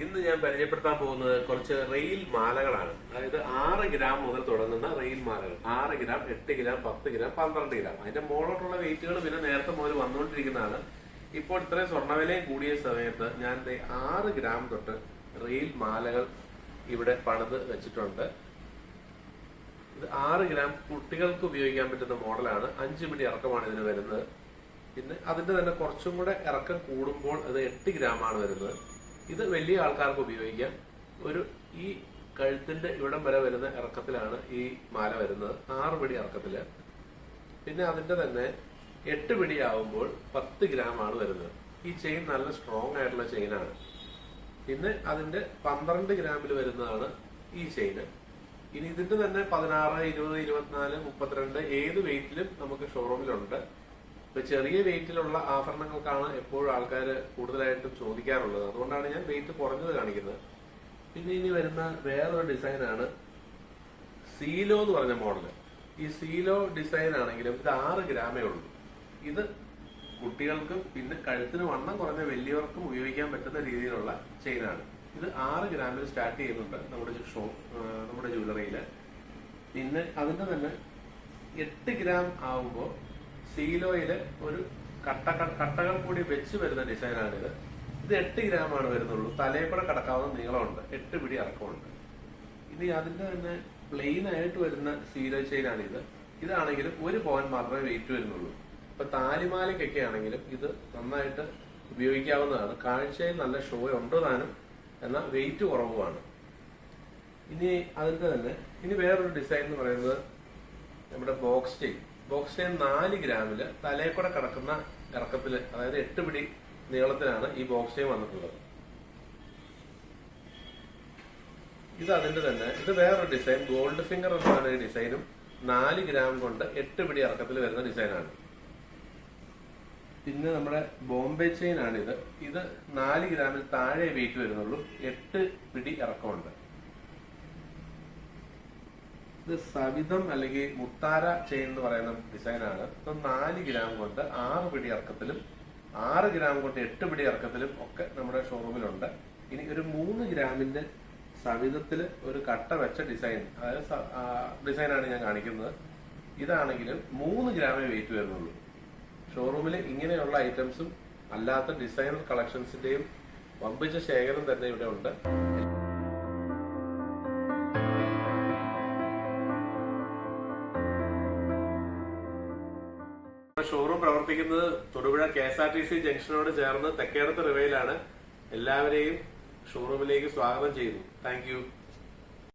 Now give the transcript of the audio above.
ഇന്ന് ഞാൻ പരിചയപ്പെടുത്താൻ പോകുന്നത് കുറച്ച് റെയിൽ മാലകളാണ്. അതായത് ആറ് ഗ്രാം മുതൽ തുടങ്ങുന്ന റെയിൽ മാലകൾ. ആറ് ഗ്രാം എട്ട് ഗ്രാം പത്ത് ഗ്രാം പന്ത്രണ്ട് ഗ്രാം. അതിന്റെ മുകളോട്ടുള്ള വെയിറ്റുകൾ പിന്നെ നേരത്തെ മുതൽ വന്നുകൊണ്ടിരിക്കുന്നതാണ്. ഇപ്പോൾ ഇത്രയും സ്വർണവിലയും കൂടിയ സമയത്ത് ഞാൻ ആറ് ഗ്രാം തൊട്ട് റെയിൽ മാലകൾ ഇവിടെ പണിത് വെച്ചിട്ടുണ്ട്. ഇത് ആറ് ഗ്രാം കുട്ടികൾക്ക് ഉപയോഗിക്കാൻ പറ്റുന്ന മോഡലാണ്. അഞ്ച് മിനിറ്റ് ഇറക്കമാണ് ഇതിന് വരുന്നത്. പിന്നെ അതിന്റെ തന്നെ കുറച്ചും കൂടെ ഇറക്കം കൂടുമ്പോൾ അത് എട്ട് ഗ്രാം ആണ് വരുന്നത്. ഇത് വലിയ ആൾക്കാർക്ക് ഉപയോഗിക്കാം. ഒരു ഈ കഴുത്തിന്റെ ഇവിടം വരെ വരുന്ന ഇറക്കത്തിലാണ് ഈ മാല വരുന്നത്. ആറ് പിടി ഇറക്കത്തിൽ. പിന്നെ അതിന്റെ തന്നെ എട്ട് പിടി ആവുമ്പോൾ പത്ത് ഗ്രാം ആണ് വരുന്നത്. ഈ ചെയിൻ നല്ല സ്ട്രോങ് ആയിട്ടുള്ള ചെയിനാണ് പിന്നെ അതിന്റെ പന്ത്രണ്ട് ഗ്രാമിൽ വരുന്നതാണ് ഈ ചെയിന് ഇനി ഇതിന്റെ തന്നെ പതിനാറ് ഇരുപത് ഇരുപത്തിനാല് മുപ്പത്തിരണ്ട് ഏത് വെയിറ്റിലും നമുക്ക് ഷോറൂമിലുണ്ട് ഇപ്പൊ ചെറിയ വെയിറ്റിലുള്ള ആഭരണങ്ങൾക്കാണ് എപ്പോഴും ആൾക്കാർ കൂടുതലായിട്ടും ചോദിക്കാറുള്ളത്. അതുകൊണ്ടാണ് ഞാൻ വെയിറ്റ് കുറഞ്ഞത് കാണിക്കുന്നത്. പിന്നെ ഇനി വരുന്ന വേറൊരു ഡിസൈനാണ് സീലോ എന്ന് പറഞ്ഞ മോഡൽ. ഈ സീലോ ഡിസൈൻ ആണെങ്കിലും ഇത് ആറ് ഗ്രാമേ ഉള്ളൂ. ഇത് കുട്ടികൾക്കും പിന്നെ കഴുത്തിന് വണ്ണം കുറഞ്ഞ വലിയവർക്കും ഉപയോഗിക്കാൻ പറ്റുന്ന രീതിയിലുള്ള ചെയിനാണ്. ഇത് ആറ് ഗ്രാമിൽ സ്റ്റാർട്ട് ചെയ്യുന്നുണ്ട് നമ്മുടെ ഷോ നമ്മുടെ ജ്വല്ലറിയിൽ. പിന്നെ അതിന്റെ തന്നെ എട്ട് ഗ്രാം ആവുമ്പോൾ സീലോയിൽ ഒരു കട്ട കട്ടകൾ കൂടി വെച്ച് വരുന്ന ഡിസൈനാണിത്. ഇത് എട്ട് ഗ്രാം ആണ് വരുന്നുള്ളൂ. തലയിൽ കൂടെ കടക്കാവുന്ന നീളമുണ്ട്. എട്ട് പിടി ഇറക്കമുണ്ട് ഇനി അതിന്റെ തന്നെ പ്ലെയിൻ ആയിട്ട് വരുന്ന സീലോ ഇത് ഇതാണെങ്കിലും ഒരു പോയിന്റ് മാത്രമേ വെയിറ്റ് വരുന്നുള്ളൂ. ഇപ്പൊ താലിമാലയ്ക്കൊക്കെ ആണെങ്കിലും ഇത് നന്നായിട്ട് ഉപയോഗിക്കാവുന്നതാണ്. കാഴ്ചയിൽ നല്ല ഷോ ഉണ്ട് താനും. എന്നാൽ വെയിറ്റ് കുറവുമാണ്. ഇനി അതിന്റെ തന്നെ ഇനി വേറൊരു ഡിസൈൻ എന്ന് പറയുന്നത് നമ്മുടെ ബോക്സ് ചെയിൻ ബോക്സ് ചെയിൻ നാല് ഗ്രാമിൽ തലയിൽ കൂടെ കിടക്കുന്ന ഇറക്കത്തിൽ അതായത് എട്ട് പിടി നീളത്തിലാണ് ഈ ബോക്സ് ചെയിൻ വന്നിട്ടുള്ളത്. ഇത് അതിന്റെ തന്നെ. ഇത് വേറൊരു ഡിസൈൻ. ഗോൾഡ് ഫിംഗർ എന്നാണ് ഈ ഡിസൈനും നാല് ഗ്രാം കൊണ്ട് എട്ട് പിടി ഇറക്കത്തിൽ വരുന്ന ഡിസൈനാണ്. പിന്നെ നമ്മുടെ ബോംബെ ചെയിൻ ആണ് ഇത് ഇത് നാല് ഗ്രാമിൽ താഴെ വെയിറ്റ് വരുന്നുള്ളൂ. എട്ട് പിടി ഇറക്കമുണ്ട്. ഇത് സവിതം അല്ലെങ്കിൽ മുത്താര ചെയിൻ എന്ന് പറയുന്ന ഡിസൈനാണ് ഇത് നാല് ഗ്രാം കൊണ്ട് ആറ് പിടി ഇറക്കത്തിലും ആറ് ഗ്രാം കൊണ്ട് എട്ട് പിടി ഇറക്കത്തിലും ഒക്കെ നമ്മുടെ ഷോറൂമിലുണ്ട് ഇനി ഒരു മൂന്ന് ഗ്രാമിന്റെ സവിധത്തിൽ ഒരു കട്ട വെച്ച ഡിസൈൻ അതായത് ഡിസൈനാണ് ഞാൻ കാണിക്കുന്നത്. ഇതാണെങ്കിലും മൂന്ന് ഗ്രാമേ വെയിറ്റ് വരുന്നുള്ളൂ. ഷോറൂമിൽ ഇങ്ങനെയുള്ള ഐറ്റംസും അല്ലാത്ത ഡിസൈനർ കളക്ഷൻസിന്റെയും വമ്പിച്ച ശേഖരം തന്നെ ഇവിടെ ഉണ്ട്. ഷോറൂം പ്രവർത്തിക്കുന്നത് Thodupuzha K S R T C ജംഗ്ഷനോട് ചേർന്ന് തെക്കേടത്ത് റിവയിലാണ് എല്ലാവരെയും ഷോറൂമിലേക്ക് സ്വാഗതം ചെയ്യുന്നു. താങ്ക്